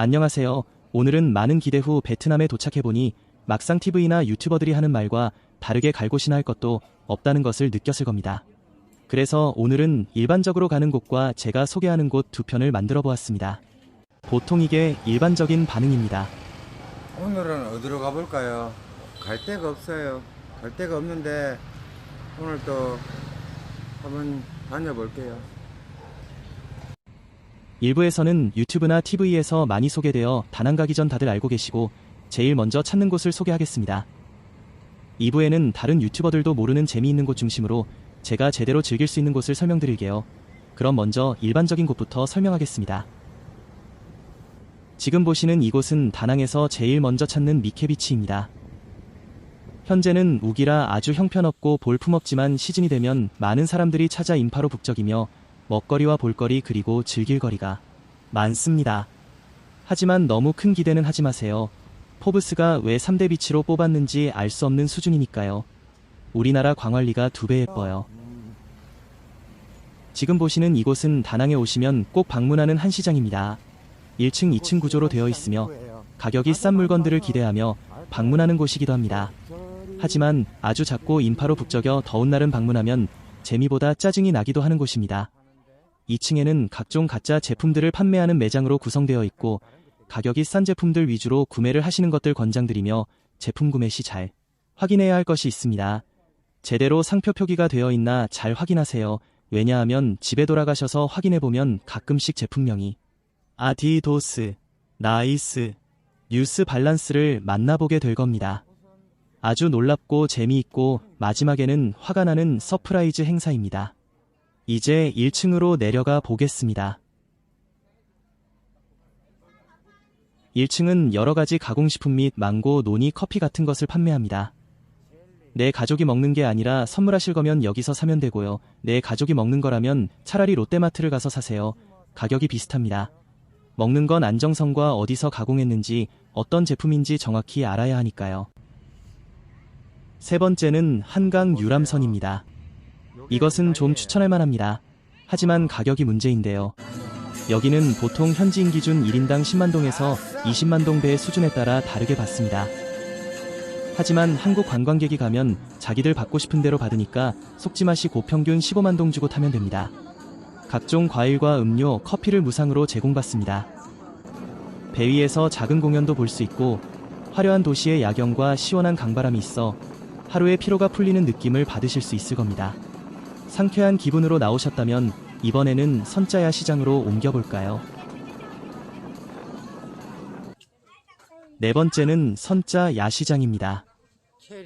안녕하세요. 오늘은 많은 기대 후 베트남에 도착해보니 막상 TV나 유튜버들이 하는 말과 다르게 갈곳이나 할 것도 없다는 것을 느꼈을 겁니다. 그래서 오늘은 일반적으로 가는 곳과 제가 소개하는 곳 두 편을 만들어 보았습니다. 보통 이게 일반적인 반응입니다. 오늘은 어디로 가볼까요? 갈 데가 없어요. 갈 데가 없는데 오늘 또 한번 다녀볼게요. 일부에서는 유튜브나 TV에서 많이 소개되어 다낭 가기 전 다들 알고 계시고 제일 먼저 찾는 곳을 소개하겠습니다. 2부에는 다른 유튜버들도 모르는 재미있는 곳 중심으로 제가 제대로 즐길 수 있는 곳을 설명드릴게요. 그럼 먼저 일반적인 곳부터 설명하겠습니다. 지금 보시는 이곳은 다낭에서 제일 먼저 찾는 미케비치입니다. 현재는 우기라 아주 형편없고 볼품없지만 시즌이 되면 많은 사람들이 찾아 인파로 북적이며 먹거리와 볼거리 그리고 즐길 거리가 많습니다. 하지만 너무 큰 기대는 하지 마세요. 포브스가 왜 3대 비치로 뽑았는지 알 수 없는 수준이니까요. 우리나라 광활리가 두 배 예뻐요. 지금 보시는 이곳은 다낭에 오시면 꼭 방문하는 한시장입니다. 1층, 2층 구조로 되어 있으며 가격이 싼 물건들을 기대하며 방문하는 곳이기도 합니다. 하지만 아주 작고 인파로 북적여 더운 날은 방문하면 재미보다 짜증이 나기도 하는 곳입니다. 2층에는 각종 가짜 제품들을 판매하는 매장으로 구성되어 있고 가격이 싼 제품들 위주로 구매를 하시는 것들 권장드리며 제품 구매 시 잘 확인해야 할 것이 있습니다. 제대로 상표 표기가 되어 있나 잘 확인하세요. 왜냐하면 집에 돌아가셔서 확인해보면 가끔씩 제품명이 아디도스, 나이스, 뉴스 밸런스를 만나보게 될 겁니다. 아주 놀랍고 재미있고 마지막에는 화가 나는 서프라이즈 행사입니다. 이제 1층으로 내려가 보겠습니다. 1층은 여러 가지 가공식품 및 망고, 노니, 커피 같은 것을 판매합니다. 내 가족이 먹는 게 아니라 선물하실 거면 여기서 사면 되고요. 내 가족이 먹는 거라면 차라리 롯데마트를 가서 사세요. 가격이 비슷합니다. 먹는 건 안정성과 어디서 가공했는지 어떤 제품인지 정확히 알아야 하니까요. 세 번째는 한강 유람선입니다. 이것은 좀 추천할 만합니다. 하지만 가격이 문제인데요. 여기는 보통 현지인 기준 1인당 10만 동에서 20만 동배 수준에 따라 다르게 받습니다. 하지만 한국 관광객이 가면 자기들 받고 싶은 대로 받으니까 속지 마시고 평균 15만 동 주고 타면 됩니다. 각종 과일과 음료, 커피를 무상으로 제공받습니다. 배 위에서 작은 공연도 볼 수 있고 화려한 도시의 야경과 시원한 강바람이 있어 하루의 피로가 풀리는 느낌을 받으실 수 있을 겁니다. 상쾌한 기분으로 나오셨다면 이번에는 선자야 시장으로 옮겨볼까요? 네 번째는 선자 야시장입니다.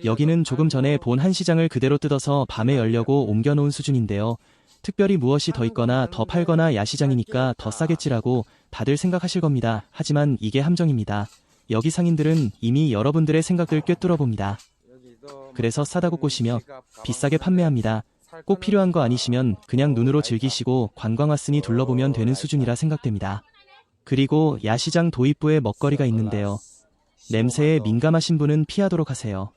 여기는 조금 전에 본 한 시장을 그대로 뜯어서 밤에 열려고 옮겨놓은 수준인데요. 특별히 무엇이 더 있거나 더 팔거나 야시장이니까 더 싸겠지라고 다들 생각하실 겁니다. 하지만 이게 함정입니다. 여기 상인들은 이미 여러분들의 생각들 꿰뚫어 봅니다. 그래서 싸다고 꼬시며 비싸게 판매합니다. 꼭 필요한 거 아니시면 그냥 눈으로 즐기시고 관광 왔으니 둘러보면 되는 수준이라 생각됩니다. 그리고 야시장 도입부에 먹거리가 있는데요. 냄새에 민감하신 분은 피하도록 하세요.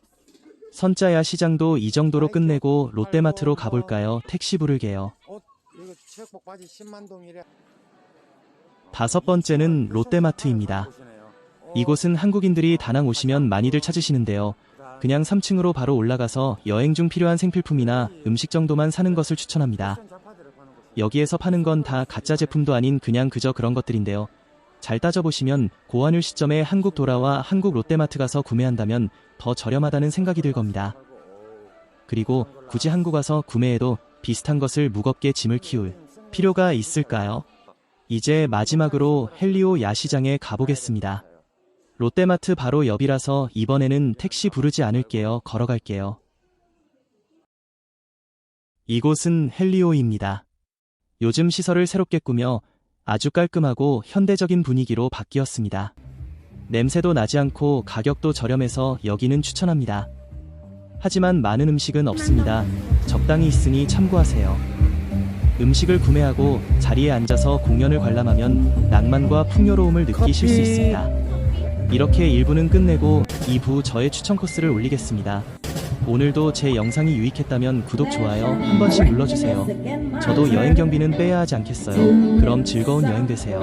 선자야 시장도 이 정도로 끝내고 롯데마트로 가볼까요? 택시 부르게요. 어, 이거 체육복 바지 10만 동이래. 다섯 번째는 롯데마트입니다. 이곳은 한국인들이 다낭 오시면 많이들 찾으시는데요. 그냥 3층으로 바로 올라가서 여행 중 필요한 생필품이나 음식 정도만 사는 것을 추천합니다. 여기에서 파는 건 다 가짜 제품도 아닌 그냥 그저 그런 것들인데요. 잘 따져보시면 고환율 시점에 한국 돌아와 한국 롯데마트 가서 구매한다면 더 저렴하다는 생각이 들 겁니다. 그리고 굳이 한국 와서 구매해도 비슷한 것을 무겁게 짐을 키울 필요가 있을까요? 이제 마지막으로 헬리오 야시장에 가보겠습니다. 롯데마트 바로 옆이라서 이번에는 택시 부르지 않을게요. 걸어갈게요. 이곳은 헬리오입니다. 요즘 시설을 새롭게 꾸며 아주 깔끔하고 현대적인 분위기로 바뀌었습니다. 냄새도 나지 않고 가격도 저렴해서 여기는 추천합니다. 하지만 많은 음식은 없습니다. 적당히 있으니 참고하세요. 음식을 구매하고 자리에 앉아서 공연을 관람하면 낭만과 풍요로움을 느끼실 수 있습니다. 이렇게 1부는 끝내고 2부 저의 추천 코스를 올리겠습니다. 오늘도 제 영상이 유익했다면 구독, 좋아요 한 번씩 눌러주세요. 저도 여행 경비는 빼야 하지 않겠어요. 그럼 즐거운 여행 되세요.